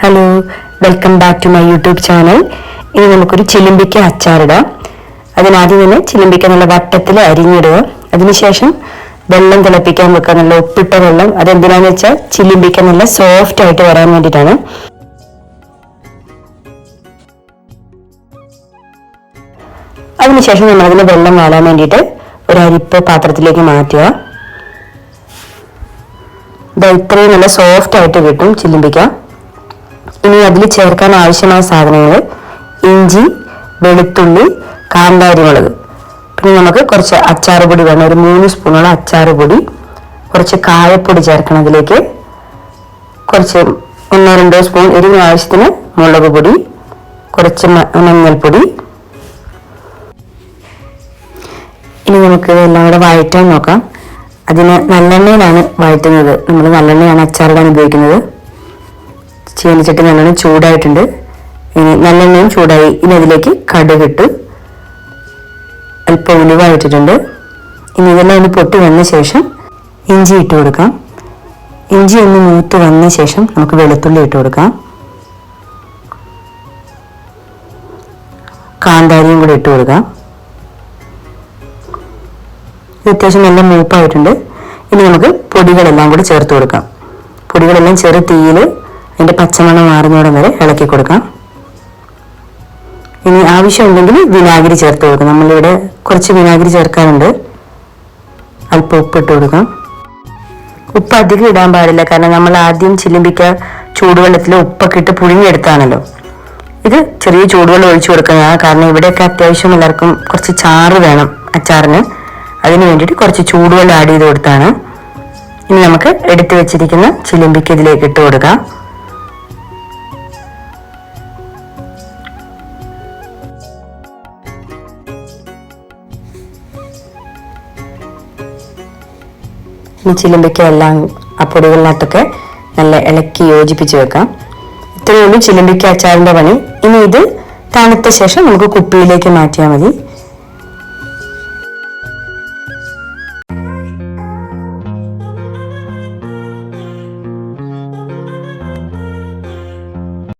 Hello welcome back to my YouTube channel ഇനി നമുക്കൊരു ചിലിമ്പിക്ക അച്ചാറിടാം അതിനാദ്യം തന്നെ ചിലിമ്പിക്ക നല്ല വട്ടത്തിൽ അരിഞ്ഞിടുക. അതിനുശേഷം വെള്ളം തിളപ്പിക്കാൻ വെക്കുക. നല്ല ഉപ്പിട്ട വെള്ളം. അതെന്തിനാന്ന് വെച്ചാൽ ചിലിമ്പിക്ക നല്ല സോഫ്റ്റ് ആയിട്ട് വരാൻ വേണ്ടിയിട്ടാണ്. അതിനുശേഷം നമ്മൾ അതിന് വെള്ളം വാളാൻ വേണ്ടിയിട്ട് ഒരു അരിപ്പ് പാത്രത്തിലേക്ക് മാറ്റുക. ഇത് ഇത്രയും നല്ല സോഫ്റ്റ് ആയിട്ട് കിട്ടും ചില്ലിമ്പിക്ക ഇനി അതിൽ ചേർക്കാൻ ആവശ്യമായ സാധനങ്ങൾ ഇഞ്ചി വെളുത്തുള്ളി കാന്താരി മുളക്. പിന്നെ നമുക്ക് കുറച്ച് അച്ചാറ് പൊടി വേണം. ഒരു മൂന്ന് സ്പൂണോളം അച്ചാറ് പൊടി. കുറച്ച് കായപ്പൊടി ചേർക്കണം അതിലേക്ക്. കുറച്ച് ഒന്നോ രണ്ടോ സ്പൂൺ എരിവിന് ആവശ്യത്തിന് മുളക് പൊടി. കുറച്ച് മഞ്ഞൾപ്പൊടി. ഇനി നമുക്ക് എല്ലാം കൂടെ വഴറ്റാൻ നോക്കാം. അതിന് നല്ലെണ്ണയിലാണ് വഴറ്റുന്നത്. നമ്മൾ നല്ലെണ്ണയാണ് അച്ചാറിടാൻ ഉപയോഗിക്കുന്നത്. ചീനിച്ചട്ടി നല്ലോണം ചൂടായിട്ടുണ്ട്. ഇനി നല്ലെണ്ണയും ചൂടായി ഇനി അതിലേക്ക് കടുകിട്ട് അല്പം ഉലുവ ഇട്ടിട്ടുണ്ട്. ഇനി ഇതെല്ലാം ഒന്ന് പൊട്ടി വന്ന ശേഷം ഇഞ്ചി ഇട്ട് കൊടുക്കാം. ഇഞ്ചി ഒന്ന് മൂത്ത് വന്ന ശേഷം നമുക്ക് വെളുത്തുള്ളി ഇട്ട് കൊടുക്കാം. കാന്താരിയും കൂടി ഇട്ട് കൊടുക്കാം. ഇത് അത്യാവശ്യം നല്ല മൂപ്പായിട്ടുണ്ട്. ഇനി നമുക്ക് പൊടികളെല്ലാം കൂടി ചേർത്ത് കൊടുക്കാം. പൊടികളെല്ലാം ചെറു തീയിൽ അതിന്റെ പച്ചമണം മാറുന്നോടം വരെ ഇളക്കി കൊടുക്കാം. ഇനി ആവശ്യമുണ്ടെങ്കിൽ വിനാഗിരി ചേർത്ത് കൊടുക്കാം. നമ്മളിവിടെ കുറച്ച് വിനാഗിരി ചേർക്കാറുണ്ട്. അല്പം ഉപ്പിട്ട് കൊടുക്കാം. ഉപ്പ് അധികം ഇടാൻ പാടില്ല. കാരണം നമ്മൾ ആദ്യം ചില്ലിമ്പിക്ക ചൂടുവെള്ളത്തിൽ ഉപ്പൊക്കെ ഇട്ട് പുഴുങ്ങിയെടുത്താണല്ലോ. ഇത് ചെറിയ ചൂടുവെള്ളം ഒഴിച്ചു കൊടുക്കുന്നതാണ് കാരണം ഇവിടെയൊക്കെ അത്യാവശ്യം എല്ലാവർക്കും കുറച്ച് ചാറ് വേണം അച്ചാറിന്. അതിന് വേണ്ടിയിട്ട് കുറച്ച് ചൂടുവെള്ളം ആഡ് ചെയ്ത് കൊടുത്താണ്. ഇനി നമുക്ക് എടുത്തു വെച്ചിരിക്കുന്ന ചിലിമ്പിക്ക് ഇതിലേക്ക് ഇട്ട് കൊടുക്കാം. ഇനി ചിലമ്പയ്ക്ക എല്ലാം ആ പൊടികളിനകത്തൊക്കെ നല്ല ഇളക്കി യോജിപ്പിച്ച് വെക്കാം. ഇത്രയേ ഉള്ളൂ ചിലിമ്പിക്ക അച്ചാറിന്റെ പണി. ഇനി ഇത് തണുത്ത ശേഷം നമുക്ക് കുപ്പിയിലേക്ക് മാറ്റിയാൽ മതി.